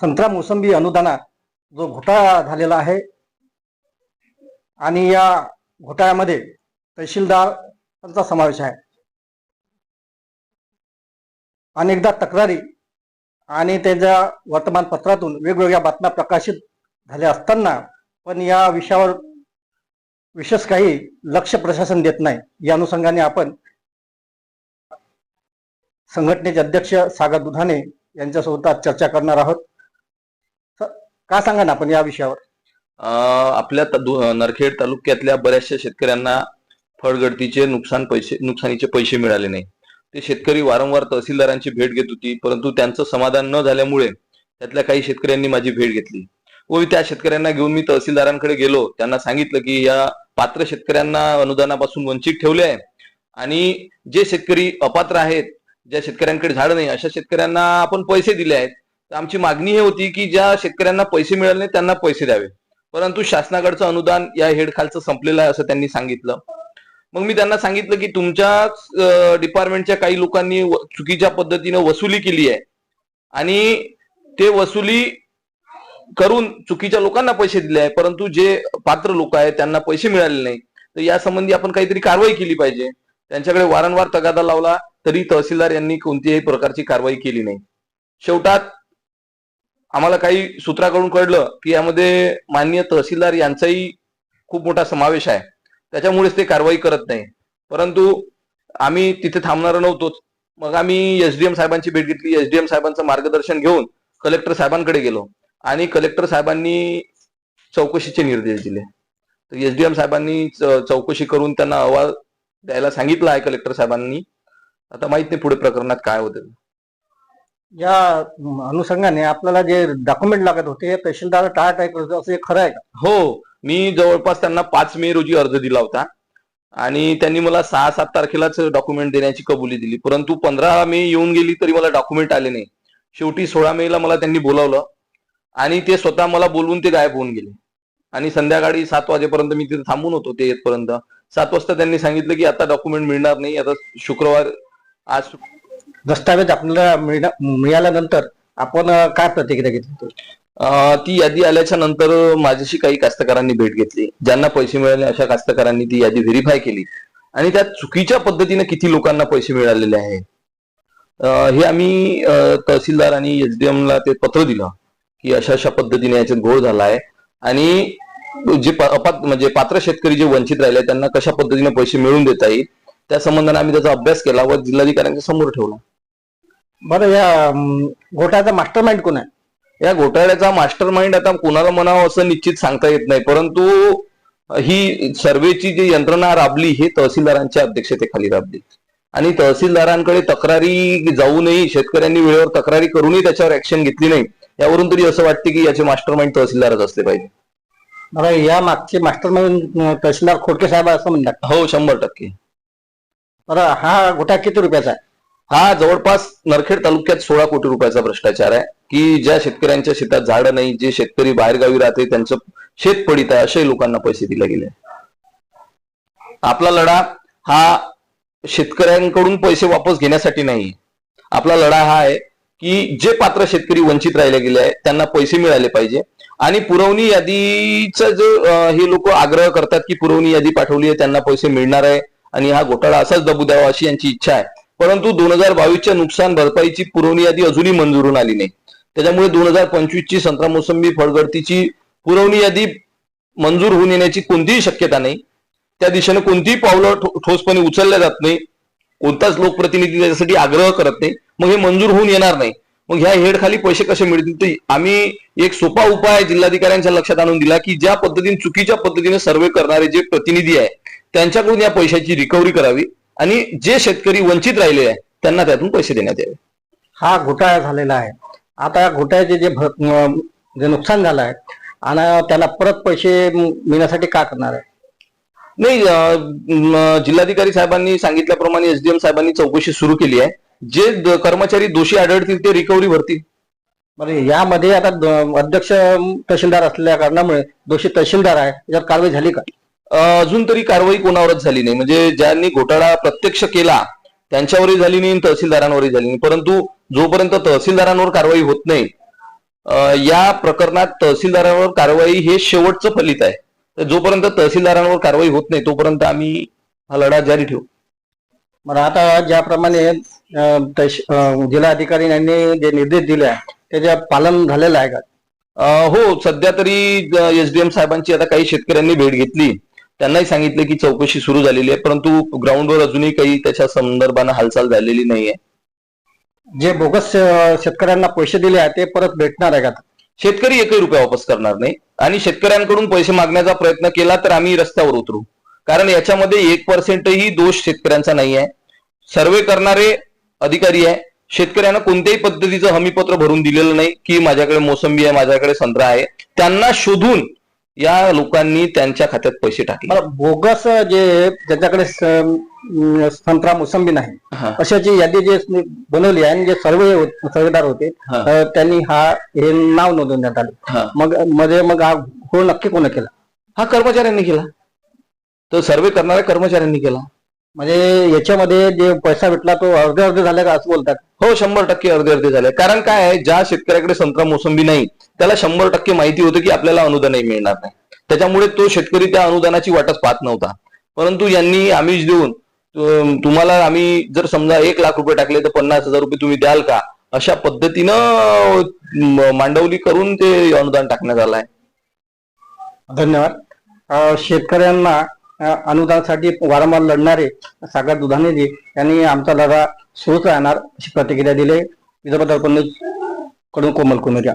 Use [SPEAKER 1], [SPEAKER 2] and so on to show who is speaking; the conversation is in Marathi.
[SPEAKER 1] संत्रा मोसंबी अनुदानात जो घोटाळा झालेला आहे आणि या घोटाळ्यामध्ये तहसीलदारांचा समावेश आहे. अनेकदा तक्रारी आणि त्याच्या वर्तमानपत्रातून वेगवेगळ्या बातम्या प्रकाशित झाल्या असताना पण या विषयावर विशेष काही लक्ष प्रशासन देत नाही. या अनुषंगाने आपण संघटनेचे अध्यक्ष सागर दुधाने यांच्यासोबत आज चर्चा करणार आहोत. का सांगा ना आपण या विषयावर?
[SPEAKER 2] अं, आपल्या त- दु- नरखेड तालुक्यातल्या बऱ्याचशा शेतकऱ्यांना फळगळतीचे नुकसान पैसे नुकसानीचे पैसे मिळाले नाही. ते शेतकरी वारंवार तहसीलदारांची भेट घेत होती परंतु त्यांचं समाधान न झाल्यामुळे त्यातल्या काही शेतकऱ्यांनी माझी भेट घेतली. व त्या शेतकऱ्यांना घेऊन मी तहसीलदारांकडे गेलो. त्यांना सांगितलं की या पात्र शेतकऱ्यांना अनुदानापासून वंचित ठेवले आहे. आणि जे शेतकरी अपात्र आहेत ज्या शेतकऱ्यांकडे झाड नाही अशा शेतकऱ्यांना आपण पैसे दिले आहेत. तर आमची मागणी ही होती की ज्या शेतकऱ्यांना पैसे मिळाले नाही त्यांना पैसे द्यावे. परंतु शासनाकडचं अनुदान या हेडखालचं संपलेलं आहे असं त्यांनी सांगितलं. मग मी त्यांना सांगितलं की तुमच्या डिपार्टमेंटच्या काही लोकांनी चुकीच्या पद्धतीनं वसुली केली आहे. आणि ते वसुली करून चुकीच्या लोकांना पैसे दिले आहे परंतु जे पात्र लोक आहेत त्यांना पैसे मिळाले नाही. तर या संबंधी आपण काहीतरी कारवाई केली पाहिजे. त्यांच्याकडे वारंवार तगादा लावला तरी तहसीलदार यांनी कोणत्याही प्रकारची कारवाई केली नाही. शेवटात आम्हाला काही सूत्राकडून कळलं की यामध्ये माननीय तहसीलदार यांचाही खूप मोठा समावेश आहे. त्याच्यामुळेच ते कारवाई करत नाही. परंतु आम्ही तिथे थांबणार नव्हतोच मग आम्ही एसडीएम साहेबांची भेट घेतली. एसडीएम साहेबांचं मार्गदर्शन घेऊन कलेक्टर साहेबांकडे गेलो आणि कलेक्टर साहेबांनी चौकशीचे निर्देश दिले. तर एसडीएम साहेबांनी चौकशी करून त्यांना अहवाल द्यायला सांगितलं आहे कलेक्टर साहेबांनी. आता माहीत नाही पुढे प्रकरणात काय होतं.
[SPEAKER 1] या अनुषंगाने आपल्याला जे डॉक्युमेंट लागत होते तहसीलदार टाळाटाळ करत होते, असं हे खरं आहे का?
[SPEAKER 2] हो मी जवळपास त्यांना पाच मे रोजी अर्ज दिला होता. आणि त्यांनी मला सहा सात तारखेलाच डॉक्युमेंट देण्याची कबुली दिली. परंतु पंधरा मे येऊन गेली तरी मला डॉक्युमेंट आले नाही. शेवटी सोळा मेला मला त्यांनी बोलावलं. आणि ते स्वतः मला बोलवून ते गायब होऊन गेले. आणि संध्याकाळी सात वाजेपर्यंत मी तिथे थांबून होतो ते येतपर्यंत. सात वाजता त्यांनी सांगितलं की आता डॉक्युमेंट मिळणार नाही. आता शुक्रवार आज
[SPEAKER 1] दस्तावेज आपल्याला मिळण्या- मिळाल्यानंतर आपण अं, काय प्रतिक्रिया घेतली होती?
[SPEAKER 2] अं, ती यादी आल्याच्यानंतर माझ्याशी काही कास्तकारांनी भेट घेतली. ज्यांना पैसे मिळाले अशा कास्तकारांनी ती यादी व्हेरीफाय केली. आणि त्यात चुकीच्या पद्धतीने किती लोकांना पैसे मिळालेले आहेत? अं, हे आम्ही अं, तहसीलदार आणि एसडीएम ला ते पत्र दिलं की अशा अशा पद्धतीने याच्यात घोळ झाला आहे आणि जे प- अपात्र म्हणजे पात्र शेतकरी जे वंचित राहिले त्यांना कशा पद्धतीने पैसे मिळवून देता येईल? त्या संबंधाने आम्ही त्याचा अभ्यास केला व जिल्हाधिकाऱ्यांच्या समोर ठेवला.
[SPEAKER 1] बरं या घोटाळ्याचा मास्टर माइंड कोण आहे?
[SPEAKER 2] या घोटाळ्याचा मास्टर माइंड आता कोणाला म्हणावं असं निश्चित सांगता येत नाही. परंतु ही सर्वेची जी यंत्रणा राबली हे तहसीलदारांच्या अध्यक्षतेखाली राबली. आणि तहसीलदारांकडे तक्रारी जाऊनही शेतकऱ्यांनी वेळेवर तक्रारी करूनही त्याच्यावर ऍक्शन घेतली नाही. यावरून तरी असं वाटते की याचे मास्टर माइंड तहसीलदारच असले पाहिजे.
[SPEAKER 1] बरं या मागचे मास्टर माइंड तहसीलदार खोडके साहेब असं म्हणतात.
[SPEAKER 2] हो शंभर टक्के.
[SPEAKER 1] बरं हा गोटा किती रुपयाचा आहे?
[SPEAKER 2] हा जवळपास नरखेड तालुक्यात सोळा कोटी रुपयाचा भ्रष्टाचार आहे की ज्या शेतकऱ्यांच्या शेतात झाडं नाही जे शेतकरी बाहेरगावी राहते त्यांचं शेत पडित आहे अशाही लोकांना पैसे दिले गेले आपला लढा हा शेतकऱ्यांकडून पैसे वापस घेण्यासाठी नाही. आपला लढा हा आहे की जे पात्र शेतकरी वंचित राहिले गेले आहेत त्यांना पैसे मिळाले पाहिजे. आणि पुरवणी यादीचा जो हे लोक आग्रह करतात की पुरवणी यादी पाठवली आहे त्यांना पैसे मिळणार आहे. आणि हा घोटाळा असाच दबू द्यावा अशी यांची इच्छा आहे. परंतु दोन हजार बावीसच्या नुकसान भरपाईची पुरवणी यादी अजूनही मंजूर होऊन आली नाही. त्याच्यामुळे दोन हजार पंचवीसची संत्रा मोसंबी फळगळतीची पुरवणी यादी मंजूर होऊन येण्याची कोणतीही शक्यता नाही. त्या दिशेने कोणतीही पावलं ठोसपणे उचलल्या जात नाही. कोणताच लोकप्रतिनिधी त्याच्यासाठी आग्रह करत नाही. मग हे मंजूर होऊन येणार नाही. मग ह्या हेड खाली पैसे कसे मिळतील? आम्ही एक सोपा उपाय जिल्हाधिकाऱ्यांच्या लक्षात आणून दिला की ज्या पद्धतीने चुकीच्या पद्धतीने सर्वे करणारे जे प्रतिनिधी आहे त्यांच्याकडून या पैशाची रिकव्हरी करावी आणि जे शेतकरी वंचित राहिले आहे त्यांना त्यातून पैसे देण्यात यावे.
[SPEAKER 1] हा घोटाळा झालेला आहे. आता या घोटाळ्याचे जे जे नुकसान झालं आहे आणि त्याला परत पैसे मिळण्यासाठी काय करणार आहे?
[SPEAKER 2] नाही जिल्हाधिकारी साहेबांनी सांगितल्याप्रमाणे एसडीएम साहेबांनी चौकशी सुरू केली आहे. जे कर्मचारी दोषी आढळतील ते रिकव्हरी भरतील.
[SPEAKER 1] बरं यामध्ये आता अध्यक्ष तहसीलदार असलेल्या कारणामुळे दोषी तहसीलदार आहे याच्यात कारवाई झाली का?
[SPEAKER 2] अजून तरी कारवाई कोणावरच झाली नाही. म्हणजे ज्यांनी घोटाळा प्रत्यक्ष केला त्यांच्यावरही झाली नाही तहसीलदारांवरही झाली नाही. परंतु जोपर्यंत तहसीलदारांवर कारवाई होत नाही या प्रकरणात तहसीलदारांवर कारवाई हे शेवटचं फलित आहे. तर जोपर्यंत तहसीलदारांवर कारवाई होत नाही तोपर्यंत आम्ही हा लढा जारी ठेवू.
[SPEAKER 1] बरं आता ज्याप्रमाणे जिल्हाधिकारी यांनी जे निर्देश दिले आहे त्याचे पालन झालेलं आहे का?
[SPEAKER 2] हो सध्या तरी एसडीएम साहेबांची आता काही शेतकऱ्यांनी भेट घेतली. त्यांनाही सांगितलं की चौकशी सुरू झालेली आहे परंतु ग्राउंडवर अजूनही काही त्याच्या संदर्भानं हालचाल झालेली नाहीये.
[SPEAKER 1] जे बोगस शेतकऱ्यांना पैसे दिले आहे ते परत भेटणार आहे का?
[SPEAKER 2] शेतकरी एकही रुपया वापस करणार नाही. आणि शेतकऱ्यांकडून पैसे मागण्याचा प्रयत्न केला तर आम्ही रस्त्यावर उतरू. कारण याच्यामध्ये एक पर्सेंटही दोष शेतकऱ्यांचा नाही आहे सर्वे करणारे अधिकारी आहे. शेतकऱ्यांना कोणत्याही पद्धतीचं हमीपत्र भरून दिलेलं नाही की माझ्याकडे मोसंबी आहे माझ्याकडे संत्रा आहे. त्यांना शोधून या लोकांनी त्यांच्या खात्यात पैसे टाकले.
[SPEAKER 1] मला बोगस जे ज्याच्याकडे अं, संत्रा मोसंबी नाही
[SPEAKER 2] हा.
[SPEAKER 1] अशाची यादी जे बनवली आहे आणि जे सर्वे सर्वेदार होते त्यांनी हा हे नाव नोंदवण्यात आले. मग मध्ये मग हा हो नक्की कोण केला?
[SPEAKER 2] हा कर्मचाऱ्यांनी केला. तर सर्वे करणाऱ्या कर्मचाऱ्यांनी केला.
[SPEAKER 1] म्हणजे याच्यामध्ये जे पैसा भेटला तो अर्धे अर्धे झाले का असं बोलतात?
[SPEAKER 2] हो शंभर टक्के अर्धे अर्धे झाले. कारण काय आहे ज्या शेतकऱ्याकडे संत्रा मोसंबी नाही त्याला शंभर टक्के माहिती होतं की आपल्याला अनुदानही मिळणार नाही. त्याच्यामुळे तो शेतकरी त्या अनुदानाची वाटच पाहत नव्हता. परंतु यांनी आमिष देऊन तुम्हाला आम्ही जर समजा एक लाख रुपये टाकले तर पन्नास हजार रुपये तुम्ही द्याल का? अशा पद्धतीनं मांडवली करून ते अनुदान टाकण्यात आलं आहे.
[SPEAKER 1] धन्यवाद. शेतकऱ्यांना अनुदानासाठी वारंवार लढणारे सागर दुधानेजी यांनी आमचा लढा सुरूच राहणार अशी प्रतिक्रिया दिली. विदर्भ दर्पणकडून कोमल कुमेरिया